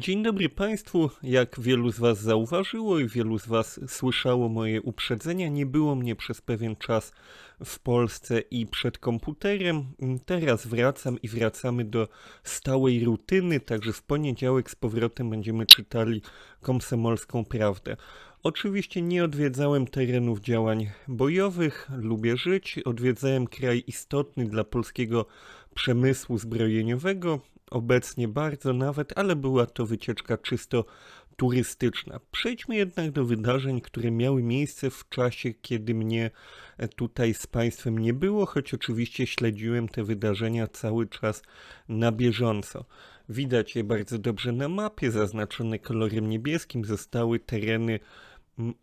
Dzień dobry Państwu. Jak wielu z Was zauważyło i wielu z Was słyszało moje uprzedzenia, nie było mnie przez pewien czas w Polsce i przed komputerem. Teraz wracam i wracamy do stałej rutyny, także w poniedziałek z powrotem będziemy czytali komsomolską prawdę. Oczywiście nie odwiedzałem terenów działań bojowych, lubię żyć, odwiedzałem kraj istotny dla polskiego przemysłu zbrojeniowego, obecnie bardzo nawet, ale była to wycieczka czysto turystyczna. Przejdźmy jednak do wydarzeń, które miały miejsce w czasie, kiedy mnie tutaj z Państwem nie było, choć oczywiście śledziłem te wydarzenia cały czas na bieżąco. Widać je bardzo dobrze na mapie, zaznaczone kolorem niebieskim zostały tereny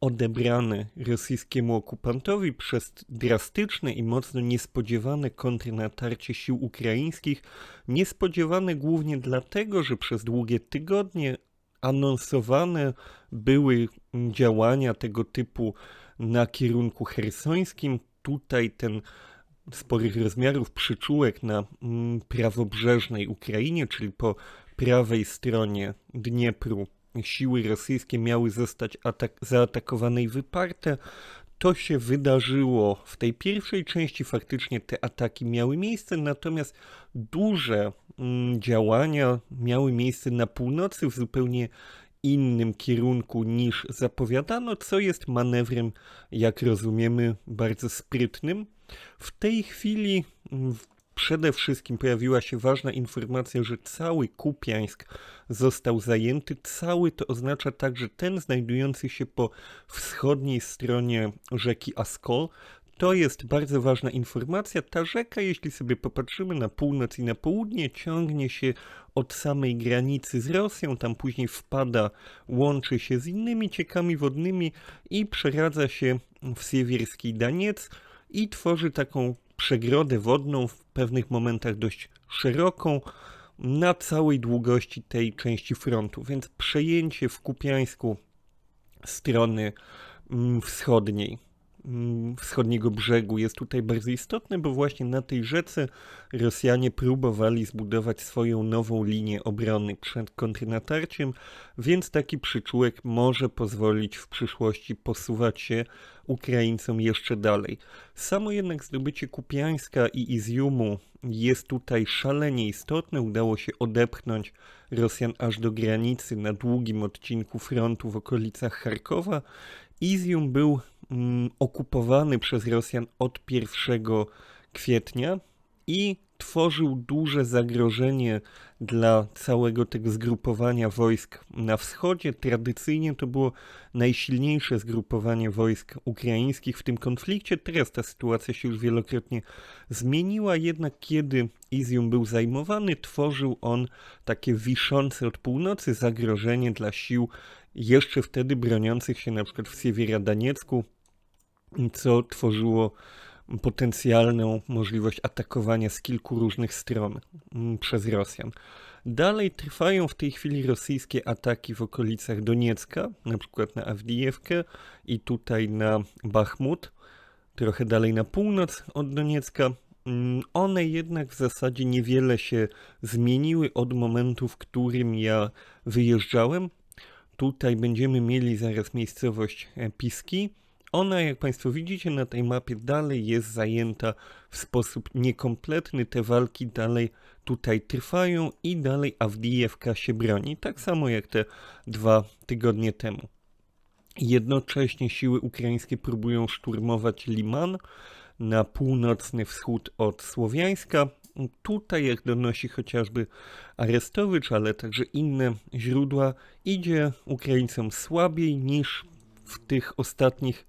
odebrane rosyjskiemu okupantowi przez drastyczne i mocno niespodziewane kontrnatarcie sił ukraińskich, niespodziewane głównie dlatego, że przez długie tygodnie anonsowane były działania tego typu na kierunku hersońskim. Tutaj ten sporych rozmiarów przyczółek na prawobrzeżnej Ukrainie, czyli po prawej stronie Dniepru siły rosyjskie miały zostać zaatakowane i wyparte. To się wydarzyło w tej pierwszej części, faktycznie te ataki miały miejsce, natomiast duże mm, działania miały miejsce na północy w zupełnie innym kierunku niż zapowiadano, co jest manewrem, jak rozumiemy, bardzo sprytnym. W tej chwili w Przede wszystkim pojawiła się ważna informacja, że cały Kupiańsk został zajęty. Cały to oznacza także ten znajdujący się po wschodniej stronie rzeki Askol. To jest bardzo ważna informacja. Ta rzeka, jeśli sobie popatrzymy na północ i na południe, ciągnie się od samej granicy z Rosją, tam później wpada, łączy się z innymi ciekami wodnymi i przeradza się w siewierski Daniec i tworzy taką przegrodę wodną, w pewnych momentach dość szeroką, na całej długości tej części frontu. Więc przejęcie w Kupiańsku strony mm, wschodniej wschodniego brzegu jest tutaj bardzo istotne, bo właśnie na tej rzece Rosjanie próbowali zbudować swoją nową linię obrony przed kontrnatarciem, więc taki przyczółek może pozwolić w przyszłości posuwać się Ukraińcom jeszcze dalej. Samo jednak zdobycie Kupiańska i Izjumu jest tutaj szalenie istotne. Udało się odepchnąć Rosjan aż do granicy na długim odcinku frontu w okolicach Charkowa. Izjum był mm, okupowany przez Rosjan od 1 kwietnia i tworzył duże zagrożenie dla całego tego zgrupowania wojsk na wschodzie. Tradycyjnie to było najsilniejsze zgrupowanie wojsk ukraińskich w tym konflikcie. Teraz ta sytuacja się już wielokrotnie zmieniła, jednak kiedy Izium był zajmowany, tworzył on takie wiszące od północy zagrożenie dla sił jeszcze wtedy broniących się na przykład w Daniecku, co tworzyło potencjalną możliwość atakowania z kilku różnych stron mm, przez Rosjan. Dalej trwają w tej chwili rosyjskie ataki w okolicach Doniecka, na przykład na Awdijewkę i tutaj na Bachmut, trochę dalej na północ od Doniecka. Mm, one jednak w zasadzie niewiele się zmieniły od momentu, w którym ja wyjeżdżałem. Tutaj będziemy mieli zaraz miejscowość Piski ona, jak Państwo widzicie na tej mapie, dalej jest zajęta w sposób niekompletny. Te walki dalej tutaj trwają i dalej Awdijewka się broni, tak samo jak te dwa tygodnie temu. Jednocześnie siły ukraińskie próbują szturmować Liman na północny wschód od Słowiańska. Tutaj, jak donosi chociażby Arestowicz, ale także inne źródła, idzie Ukraińcom słabiej niż w tych ostatnich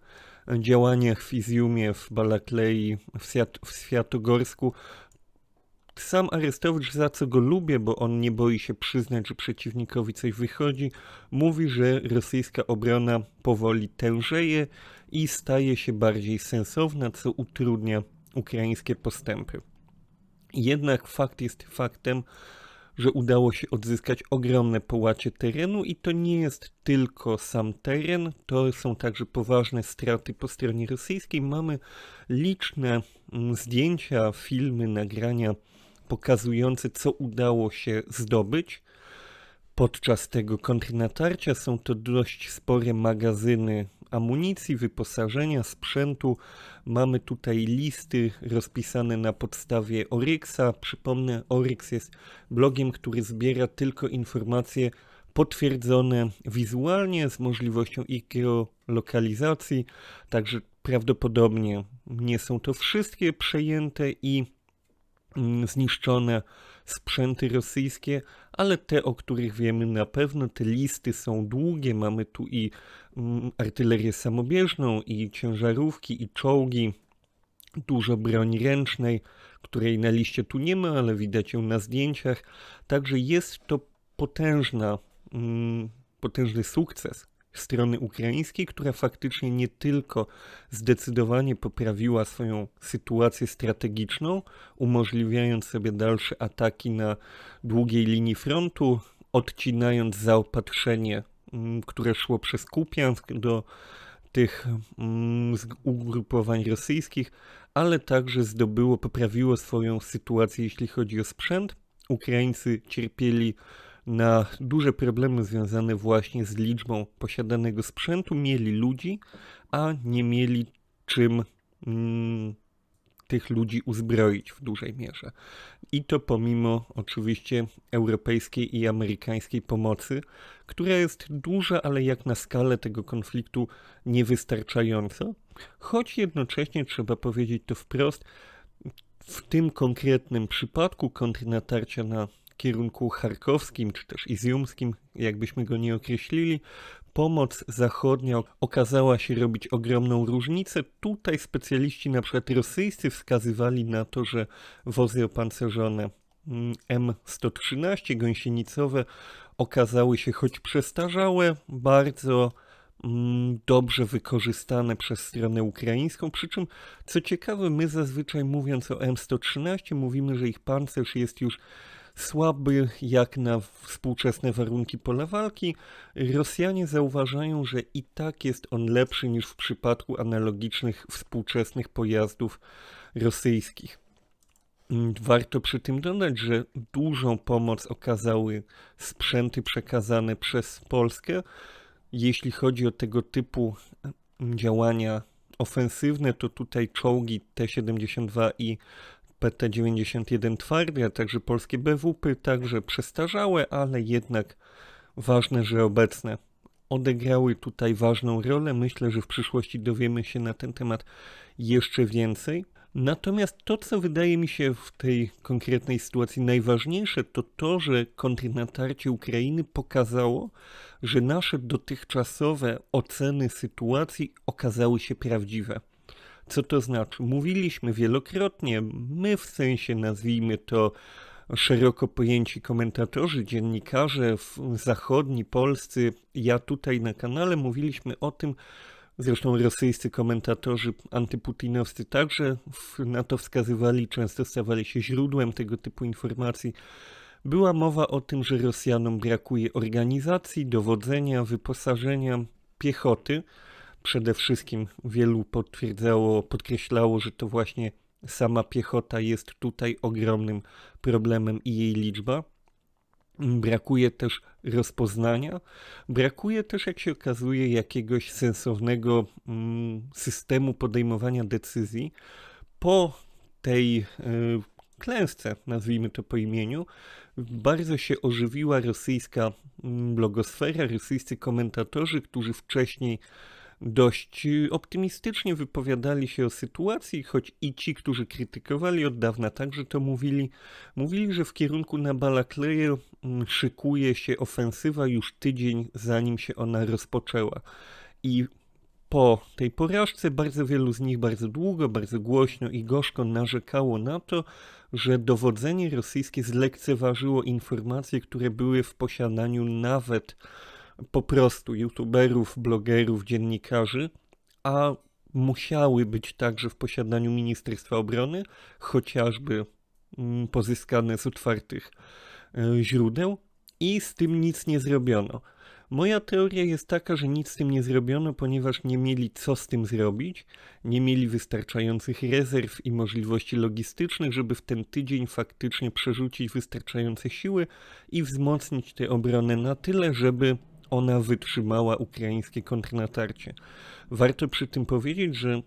działaniach w Izjumie, w Balaklei, w, Świat w Światogorsku. Sam Arestowicz, za co go lubię, bo on nie boi się przyznać, że przeciwnikowi coś wychodzi, mówi, że rosyjska obrona powoli tężeje i staje się bardziej sensowna, co utrudnia ukraińskie postępy. Jednak fakt jest faktem, że udało się odzyskać ogromne połacie terenu i to nie jest tylko sam teren, to są także poważne straty po stronie rosyjskiej. Mamy liczne mm, zdjęcia, filmy, nagrania pokazujące, co udało się zdobyć. Podczas tego kontrnatarcia. Są to dość spore magazyny amunicji, wyposażenia, sprzętu. Mamy tutaj listy rozpisane na podstawie Oryxa. Przypomnę, Oryx jest blogiem, który zbiera tylko informacje potwierdzone wizualnie z możliwością ich geolokalizacji, także prawdopodobnie nie są to wszystkie przejęte i mm, zniszczone sprzęty rosyjskie, ale te, o których wiemy na pewno, te listy są długie. Mamy tu i mm, artylerię samobieżną, i ciężarówki, i czołgi, dużo broni ręcznej, której na liście tu nie ma, ale widać ją na zdjęciach. Także jest to potężna, mm, potężny sukces strony ukraińskiej, która faktycznie nie tylko zdecydowanie poprawiła swoją sytuację strategiczną, umożliwiając sobie dalsze ataki na długiej linii frontu, odcinając zaopatrzenie, mm, które szło przez Kupiansk do tych mm, ugrupowań rosyjskich, ale także zdobyło, poprawiło swoją sytuację, jeśli chodzi o sprzęt. Ukraińcy cierpieli na duże problemy związane właśnie z liczbą posiadanego sprzętu, mieli ludzi, a nie mieli czym mm, tych ludzi uzbroić w dużej mierze. I to pomimo oczywiście europejskiej i amerykańskiej pomocy, która jest duża, ale jak na skalę tego konfliktu niewystarczająca, choć jednocześnie trzeba powiedzieć to wprost, w tym konkretnym przypadku kontrnatarcia na kierunku charkowskim, czy też izjumskim, jakbyśmy go nie określili, pomoc zachodnia okazała się robić ogromną różnicę. Tutaj specjaliści, na przykład rosyjscy, wskazywali na to, że wozy opancerzone mm, M113 gąsienicowe okazały się choć przestarzałe, bardzo mm, dobrze wykorzystane przez stronę ukraińską. Przy czym, co ciekawe, my zazwyczaj mówiąc o M113 mówimy, że ich pancerz jest już słaby jak na współczesne warunki pola walki, Rosjanie zauważają, że i tak jest on lepszy niż w przypadku analogicznych współczesnych pojazdów rosyjskich. Warto przy tym dodać, że dużą pomoc okazały sprzęty przekazane przez Polskę. Jeśli chodzi o tego typu działania ofensywne, to tutaj czołgi T-72 i PT-91 twardy, a także polskie BWP, także przestarzałe, ale jednak ważne, że obecne. Odegrały tutaj ważną rolę. Myślę, że w przyszłości dowiemy się na ten temat jeszcze więcej. Natomiast to, co wydaje mi się w tej konkretnej sytuacji najważniejsze, to to, że kontrnatarcie Ukrainy pokazało, że nasze dotychczasowe oceny sytuacji okazały się prawdziwe. Co to znaczy? Mówiliśmy wielokrotnie, my w sensie nazwijmy to szeroko pojęci komentatorzy, dziennikarze zachodni, polscy, ja tutaj na kanale mówiliśmy o tym, zresztą rosyjscy komentatorzy antyputinowscy także na to wskazywali, często stawali się źródłem tego typu informacji. Była mowa o tym, że Rosjanom brakuje organizacji, dowodzenia, wyposażenia, piechoty, przede wszystkim wielu potwierdzało, podkreślało, że to właśnie sama piechota jest tutaj ogromnym problemem i jej liczba. Brakuje też rozpoznania, brakuje też, jak się okazuje, jakiegoś sensownego mm, systemu podejmowania decyzji. Po tej y, klęsce, nazwijmy to po imieniu, bardzo się ożywiła rosyjska mm, blogosfera, rosyjscy komentatorzy, którzy wcześniej dość optymistycznie wypowiadali się o sytuacji, choć i ci, którzy krytykowali od dawna także to mówili, mówili, że w kierunku na Balakleję mm, szykuje się ofensywa już tydzień zanim się ona rozpoczęła. I po tej porażce bardzo wielu z nich bardzo długo, bardzo głośno i gorzko narzekało na to, że dowodzenie rosyjskie zlekceważyło informacje, które były w posiadaniu nawet po prostu youtuberów, blogerów, dziennikarzy, a musiały być także w posiadaniu Ministerstwa Obrony, chociażby mm, pozyskane z otwartych e, źródeł i z tym nic nie zrobiono. Moja teoria jest taka, że nic z tym nie zrobiono, ponieważ nie mieli co z tym zrobić, nie mieli wystarczających rezerw i możliwości logistycznych, żeby w ten tydzień faktycznie przerzucić wystarczające siły i wzmocnić tę obronę na tyle, żeby ona wytrzymała ukraińskie kontrnatarcie. Warto przy tym powiedzieć, że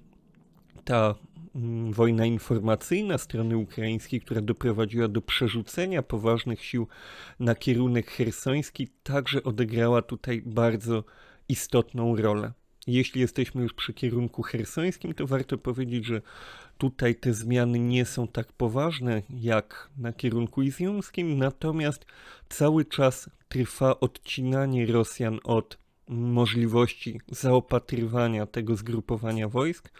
ta mm, wojna informacyjna strony ukraińskiej, która doprowadziła do przerzucenia poważnych sił na kierunek hersoński, także odegrała tutaj bardzo istotną rolę. Jeśli jesteśmy już przy kierunku hersońskim, to warto powiedzieć, że tutaj te zmiany nie są tak poważne jak na kierunku izjumskim, natomiast cały czas trwa odcinanie Rosjan od możliwości zaopatrywania tego zgrupowania wojsk.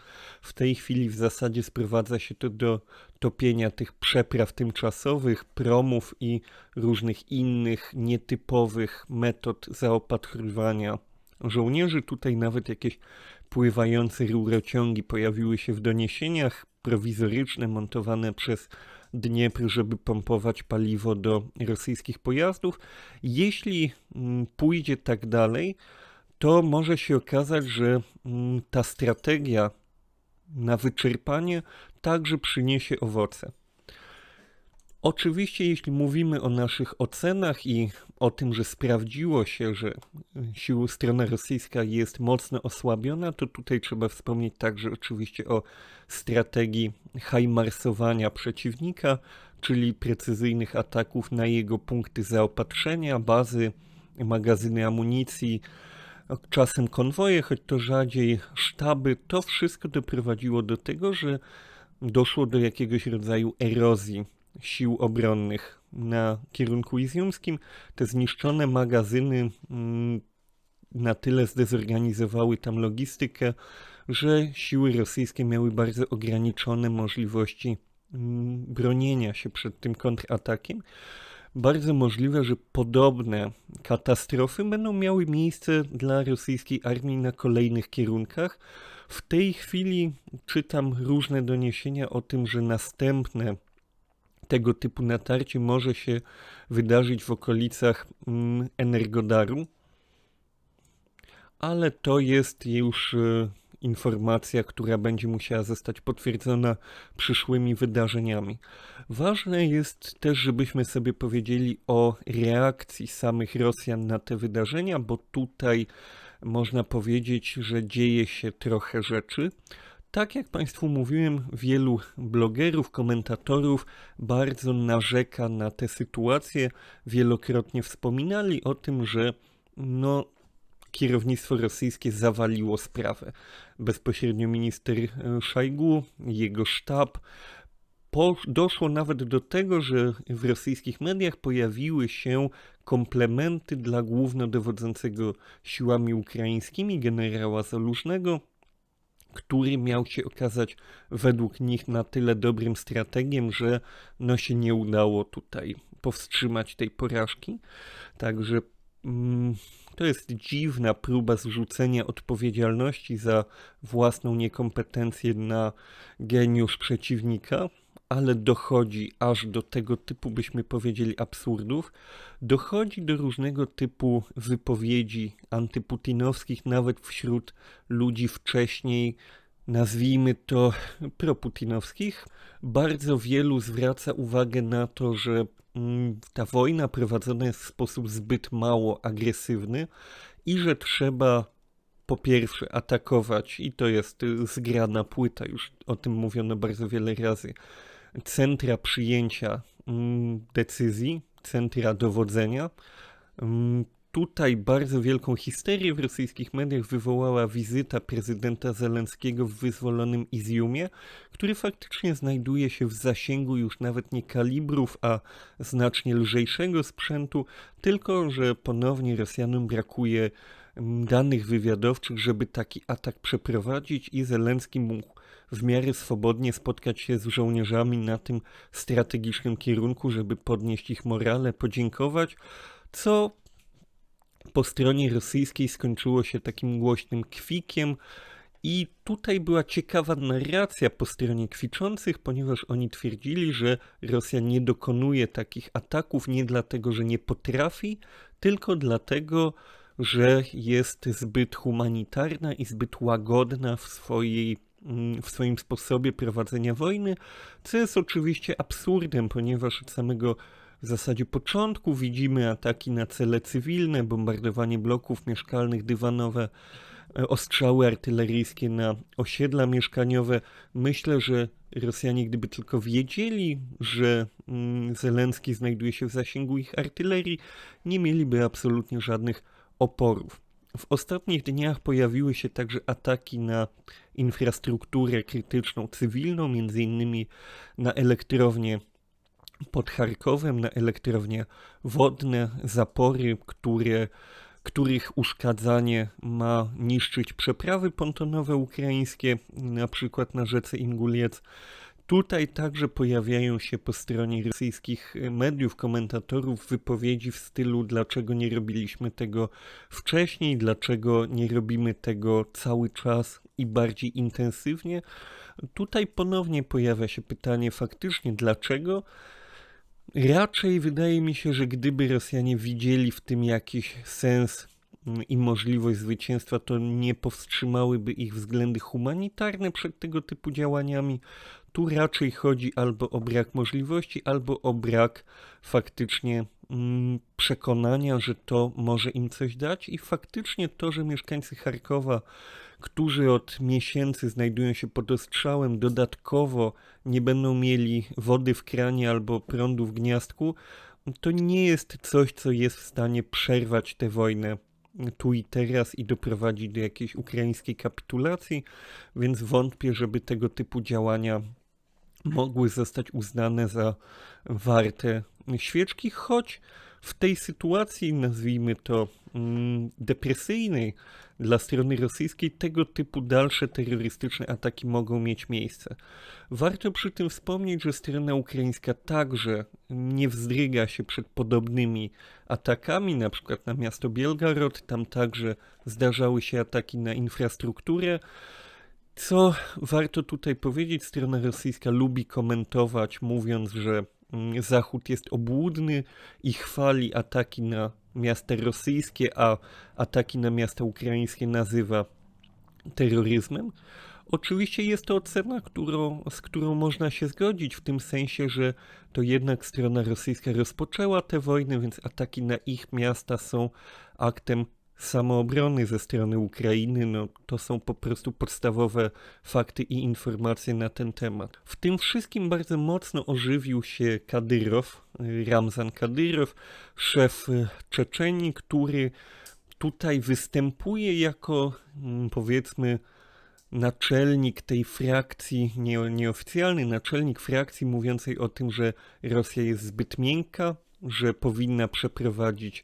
W tej chwili w zasadzie sprowadza się to do topienia tych przepraw tymczasowych, promów i różnych innych nietypowych metod zaopatrywania żołnierzy. Tutaj nawet jakieś pływające rurociągi pojawiły się w doniesieniach prowizoryczne, montowane przez Dniepr, żeby pompować paliwo do rosyjskich pojazdów. Jeśli mm, pójdzie tak dalej, to może się okazać, że mm, ta strategia na wyczerpanie także przyniesie owoce. Oczywiście, jeśli mówimy o naszych ocenach i o tym, że sprawdziło się, że siła strona rosyjska jest mocno osłabiona, to tutaj trzeba wspomnieć także oczywiście o strategii hajmarsowania przeciwnika, czyli precyzyjnych ataków na jego punkty zaopatrzenia, bazy, magazyny amunicji, czasem konwoje, choć to rzadziej sztaby. To wszystko doprowadziło do tego, że doszło do jakiegoś rodzaju erozji sił obronnych na kierunku izjumskim. Te zniszczone magazyny mm, na tyle zdezorganizowały tam logistykę, że siły rosyjskie miały bardzo ograniczone możliwości mm, bronienia się przed tym kontratakiem. Bardzo możliwe, że podobne katastrofy będą miały miejsce dla rosyjskiej armii na kolejnych kierunkach. W tej chwili czytam różne doniesienia o tym, że następne tego typu natarcie może się wydarzyć w okolicach mm, Energodaru, ale to jest już e, informacja, która będzie musiała zostać potwierdzona przyszłymi wydarzeniami. Ważne jest też, żebyśmy sobie powiedzieli o reakcji samych Rosjan na te wydarzenia, bo tutaj można powiedzieć, że dzieje się trochę rzeczy. Tak jak Państwu mówiłem, wielu blogerów, komentatorów bardzo narzeka na tę sytuację. Wielokrotnie wspominali o tym, że no, kierownictwo rosyjskie zawaliło sprawę. Bezpośrednio minister e, Szajgu, jego sztab, po, doszło nawet do tego, że w rosyjskich mediach pojawiły się komplementy dla głównodowodzącego siłami ukraińskimi generała Zalużnego, który miał się okazać według nich na tyle dobrym strategiem, że no się nie udało tutaj powstrzymać tej porażki. Także mm, to jest dziwna próba zrzucenia odpowiedzialności za własną niekompetencję na geniusz przeciwnika, ale dochodzi aż do tego typu, byśmy powiedzieli, absurdów. Dochodzi do różnego typu wypowiedzi antyputinowskich, nawet wśród ludzi wcześniej, nazwijmy to proputinowskich. Bardzo wielu zwraca uwagę na to, że mm, ta wojna prowadzona jest w sposób zbyt mało agresywny i że trzeba po pierwsze atakować, i to jest zgrana płyta, już o tym mówiono bardzo wiele razy centra przyjęcia mm, decyzji, centra dowodzenia. Mm, tutaj bardzo wielką histerię w rosyjskich mediach wywołała wizyta prezydenta Zelenskiego w wyzwolonym Iziumie, który faktycznie znajduje się w zasięgu już nawet nie kalibrów, a znacznie lżejszego sprzętu, tylko że ponownie Rosjanom brakuje mm, danych wywiadowczych, żeby taki atak przeprowadzić i Zelenski mógł w miarę swobodnie spotkać się z żołnierzami na tym strategicznym kierunku, żeby podnieść ich morale, podziękować, co po stronie rosyjskiej skończyło się takim głośnym kwikiem. I tutaj była ciekawa narracja po stronie kwiczących, ponieważ oni twierdzili, że Rosja nie dokonuje takich ataków nie dlatego, że nie potrafi, tylko dlatego, że jest zbyt humanitarna i zbyt łagodna w swojej w swoim sposobie prowadzenia wojny, co jest oczywiście absurdem, ponieważ od samego w zasadzie początku widzimy ataki na cele cywilne, bombardowanie bloków mieszkalnych, dywanowe, e, ostrzały artyleryjskie na osiedla mieszkaniowe. Myślę, że Rosjanie, gdyby tylko wiedzieli, że mm, Zelenski znajduje się w zasięgu ich artylerii, nie mieliby absolutnie żadnych oporów. W ostatnich dniach pojawiły się także ataki na infrastrukturę krytyczną cywilną, między innymi na elektrownię pod Charkowem, na elektrownie wodne, zapory, które, których uszkadzanie ma niszczyć przeprawy pontonowe ukraińskie, na przykład na rzece Inguliec. Tutaj także pojawiają się po stronie rosyjskich mediów, komentatorów wypowiedzi w stylu dlaczego nie robiliśmy tego wcześniej, dlaczego nie robimy tego cały czas i bardziej intensywnie. Tutaj ponownie pojawia się pytanie faktycznie dlaczego. Raczej wydaje mi się, że gdyby Rosjanie widzieli w tym jakiś sens mm, i możliwość zwycięstwa, to nie powstrzymałyby ich względy humanitarne przed tego typu działaniami. Tu raczej chodzi albo o brak możliwości, albo o brak faktycznie mm, przekonania, że to może im coś dać. I faktycznie to, że mieszkańcy Charkowa, którzy od miesięcy znajdują się pod ostrzałem, dodatkowo nie będą mieli wody w kranie albo prądu w gniazdku, to nie jest coś, co jest w stanie przerwać tę wojnę tu i teraz i doprowadzić do jakiejś ukraińskiej kapitulacji, więc wątpię, żeby tego typu działania mogły zostać uznane za warte świeczki, choć w tej sytuacji, nazwijmy to mm, depresyjnej dla strony rosyjskiej, tego typu dalsze terrorystyczne ataki mogą mieć miejsce. Warto przy tym wspomnieć, że strona ukraińska także nie wzdryga się przed podobnymi atakami, na przykład na miasto Bielgorod, tam także zdarzały się ataki na infrastrukturę. Co warto tutaj powiedzieć, strona rosyjska lubi komentować, mówiąc, że mm, Zachód jest obłudny i chwali ataki na miasta rosyjskie, a ataki na miasta ukraińskie nazywa terroryzmem. Oczywiście jest to ocena, którą, z którą można się zgodzić, w tym sensie, że to jednak strona rosyjska rozpoczęła tę wojnę, więc ataki na ich miasta są aktem samoobrony ze strony Ukrainy, no to są po prostu podstawowe fakty i informacje na ten temat. W tym wszystkim bardzo mocno ożywił się Kadyrow, Ramzan Kadyrow, szef Czeczenii, który tutaj występuje jako mm, powiedzmy naczelnik tej frakcji, nie, nieoficjalny naczelnik frakcji mówiącej o tym, że Rosja jest zbyt miękka, że powinna przeprowadzić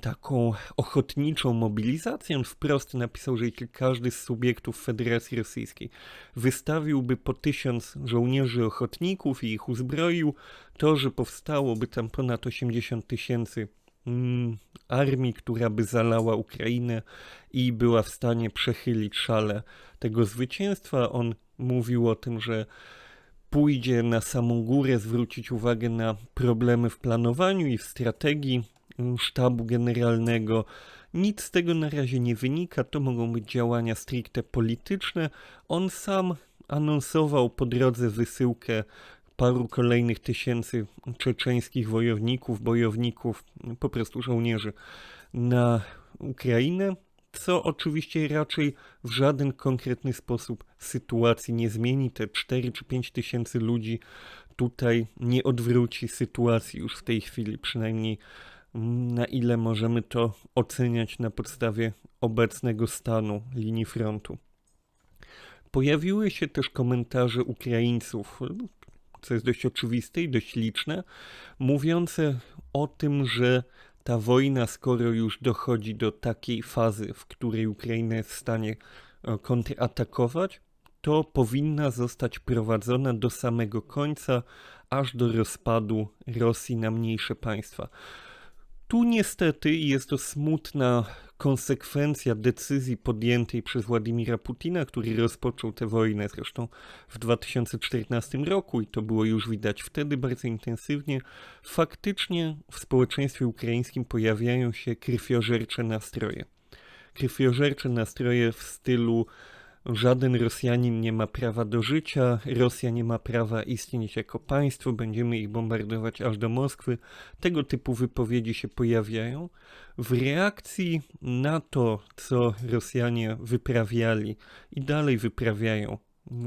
taką ochotniczą mobilizację. Wprost napisał, że jeśli każdy z subiektów Federacji Rosyjskiej wystawiłby po tysiąc żołnierzy ochotników i ich uzbroił, to, że powstałoby tam ponad 80 tysięcy mm, armii, która by zalała Ukrainę i była w stanie przechylić szale tego zwycięstwa. On mówił o tym, że pójdzie na samą górę zwrócić uwagę na problemy w planowaniu i w strategii sztabu generalnego. Nic z tego na razie nie wynika, to mogą być działania stricte polityczne. On sam anonsował po drodze wysyłkę paru kolejnych tysięcy czeczeńskich wojowników, bojowników, po prostu żołnierzy na Ukrainę, co oczywiście raczej w żaden konkretny sposób sytuacji nie zmieni. Te 4 czy 5 tysięcy ludzi tutaj nie odwróci sytuacji już w tej chwili, przynajmniej na ile możemy to oceniać na podstawie obecnego stanu linii frontu. Pojawiły się też komentarze Ukraińców, co jest dość oczywiste i dość liczne, mówiące o tym, że ta wojna, skoro już dochodzi do takiej fazy, w której Ukraina jest w stanie e, kontratakować, to powinna zostać prowadzona do samego końca, aż do rozpadu Rosji na mniejsze państwa. Tu niestety jest to smutna konsekwencja decyzji podjętej przez Władimira Putina, który rozpoczął tę wojnę zresztą w 2014 roku i to było już widać wtedy bardzo intensywnie, faktycznie w społeczeństwie ukraińskim pojawiają się krwiożercze nastroje. Krwiożercze nastroje w stylu Żaden Rosjanin nie ma prawa do życia, Rosja nie ma prawa istnieć jako państwo, będziemy ich bombardować aż do Moskwy. Tego typu wypowiedzi się pojawiają. W reakcji na to, co Rosjanie wyprawiali i dalej wyprawiają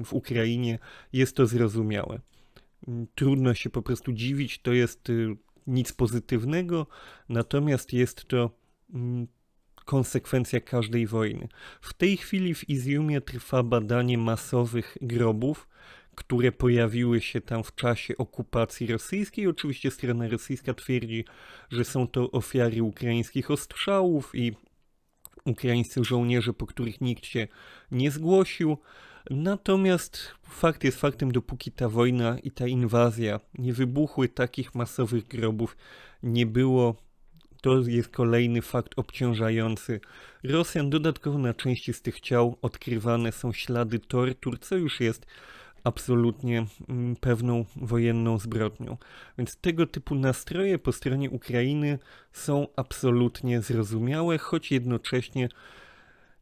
w Ukrainie, jest to zrozumiałe. Trudno się po prostu dziwić, to jest y, nic pozytywnego, natomiast jest to mm, konsekwencja każdej wojny. W tej chwili w Iziumie trwa badanie masowych grobów, które pojawiły się tam w czasie okupacji rosyjskiej. Oczywiście strona rosyjska twierdzi, że są to ofiary ukraińskich ostrzałów i ukraińscy żołnierze, po których nikt się nie zgłosił. Natomiast fakt jest faktem, dopóki ta wojna i ta inwazja nie wybuchły, takich masowych grobów nie było to jest kolejny fakt obciążający Rosjan. Dodatkowo na części z tych ciał odkrywane są ślady tortur, co już jest absolutnie mm, pewną wojenną zbrodnią. Więc tego typu nastroje po stronie Ukrainy są absolutnie zrozumiałe, choć jednocześnie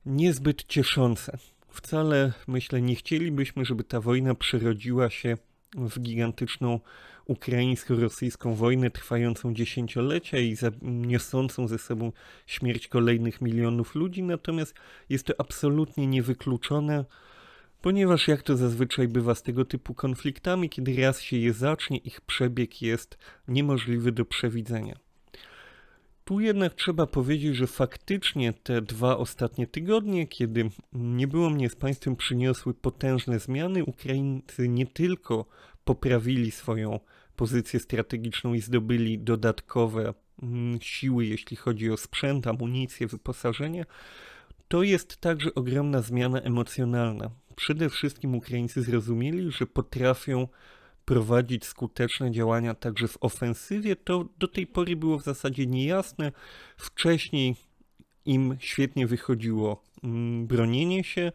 niezbyt cieszące. Wcale, myślę, nie chcielibyśmy, żeby ta wojna przerodziła się w gigantyczną ukraińsko-rosyjską wojnę trwającą dziesięciolecia i niosącą ze sobą śmierć kolejnych milionów ludzi, natomiast jest to absolutnie niewykluczone, ponieważ jak to zazwyczaj bywa z tego typu konfliktami, kiedy raz się je zacznie, ich przebieg jest niemożliwy do przewidzenia. Tu jednak trzeba powiedzieć, że faktycznie te dwa ostatnie tygodnie, kiedy nie było mnie z państwem, przyniosły potężne zmiany. Ukraińcy nie tylko poprawili swoją pozycję strategiczną i zdobyli dodatkowe mm, siły, jeśli chodzi o sprzęt, amunicję, wyposażenie, to jest także ogromna zmiana emocjonalna. Przede wszystkim Ukraińcy zrozumieli, że potrafią prowadzić skuteczne działania także w ofensywie. To do tej pory było w zasadzie niejasne. Wcześniej im świetnie wychodziło mm, bronienie się,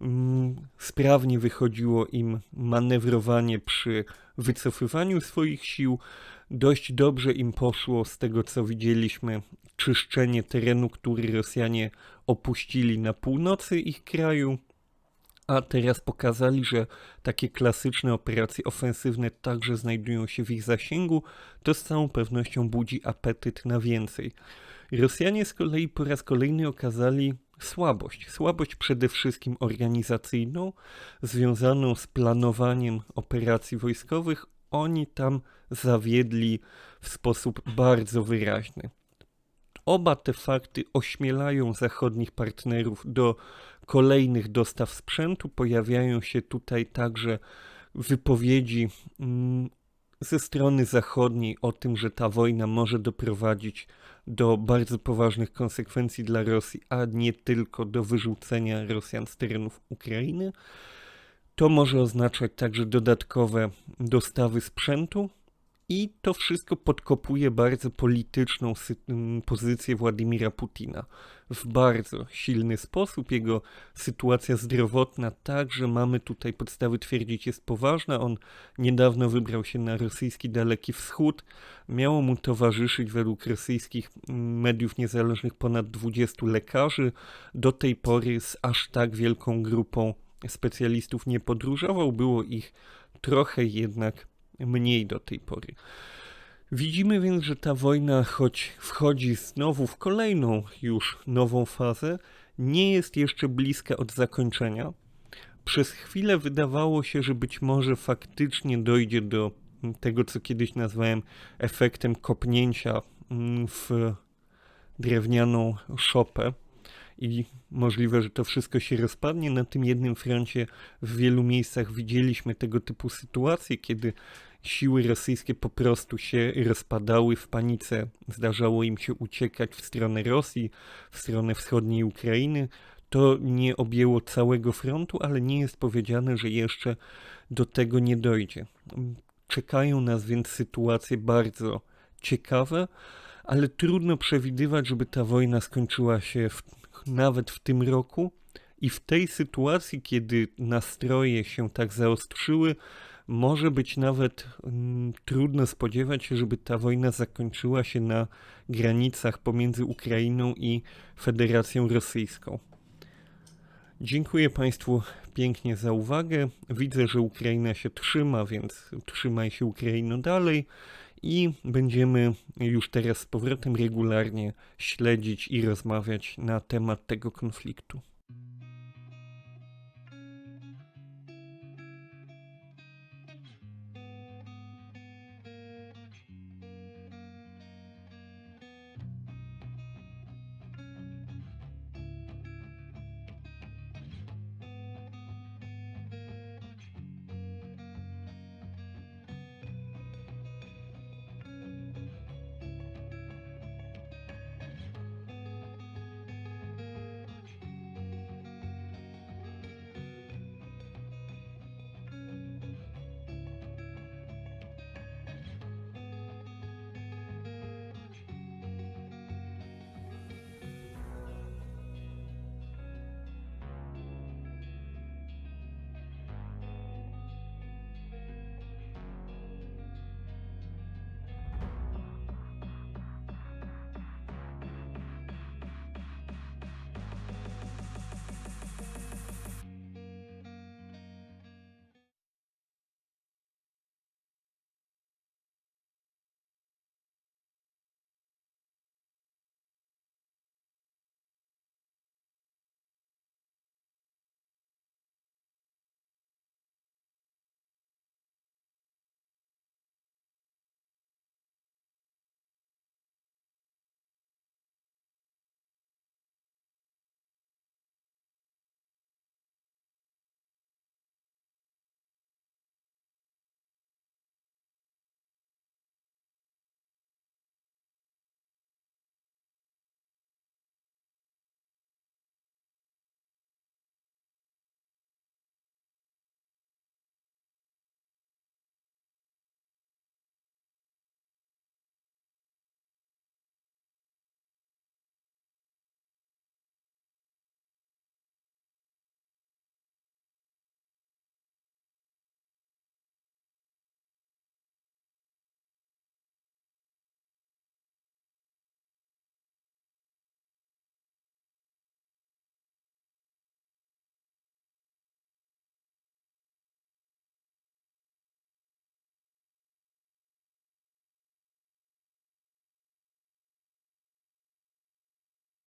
Mm, sprawnie wychodziło im manewrowanie przy wycofywaniu swoich sił. Dość dobrze im poszło z tego, co widzieliśmy, czyszczenie terenu, który Rosjanie opuścili na północy ich kraju. A teraz pokazali, że takie klasyczne operacje ofensywne także znajdują się w ich zasięgu, to z całą pewnością budzi apetyt na więcej. Rosjanie z kolei po raz kolejny okazali słabość. Słabość przede wszystkim organizacyjną, związaną z planowaniem operacji wojskowych. Oni tam zawiedli w sposób bardzo wyraźny. Oba te fakty ośmielają zachodnich partnerów do kolejnych dostaw sprzętu. Pojawiają się tutaj także wypowiedzi mm, ze strony zachodniej o tym, że ta wojna może doprowadzić do bardzo poważnych konsekwencji dla Rosji, a nie tylko do wyrzucenia Rosjan z terenów Ukrainy. To może oznaczać także dodatkowe dostawy sprzętu, i to wszystko podkopuje bardzo polityczną pozycję Władimira Putina w bardzo silny sposób. Jego sytuacja zdrowotna także mamy tutaj podstawy twierdzić jest poważna. On niedawno wybrał się na rosyjski Daleki Wschód. Miało mu towarzyszyć według rosyjskich mediów niezależnych ponad 20 lekarzy. Do tej pory z aż tak wielką grupą specjalistów nie podróżował. Było ich trochę jednak mniej do tej pory. Widzimy więc, że ta wojna, choć wchodzi znowu w kolejną już nową fazę, nie jest jeszcze bliska od zakończenia. Przez chwilę wydawało się, że być może faktycznie dojdzie do tego, co kiedyś nazwałem efektem kopnięcia mm, w drewnianą szopę i możliwe, że to wszystko się rozpadnie. Na tym jednym froncie w wielu miejscach widzieliśmy tego typu sytuacje, kiedy siły rosyjskie po prostu się rozpadały w panice. Zdarzało im się uciekać w stronę Rosji, w stronę wschodniej Ukrainy. To nie objęło całego frontu, ale nie jest powiedziane, że jeszcze do tego nie dojdzie. Czekają nas więc sytuacje bardzo ciekawe, ale trudno przewidywać, żeby ta wojna skończyła się w, nawet w tym roku. I w tej sytuacji, kiedy nastroje się tak zaostrzyły, może być nawet mm, trudno spodziewać się, żeby ta wojna zakończyła się na granicach pomiędzy Ukrainą i Federacją Rosyjską. Dziękuję Państwu pięknie za uwagę. Widzę, że Ukraina się trzyma, więc trzymaj się Ukraino dalej i będziemy już teraz z powrotem regularnie śledzić i rozmawiać na temat tego konfliktu.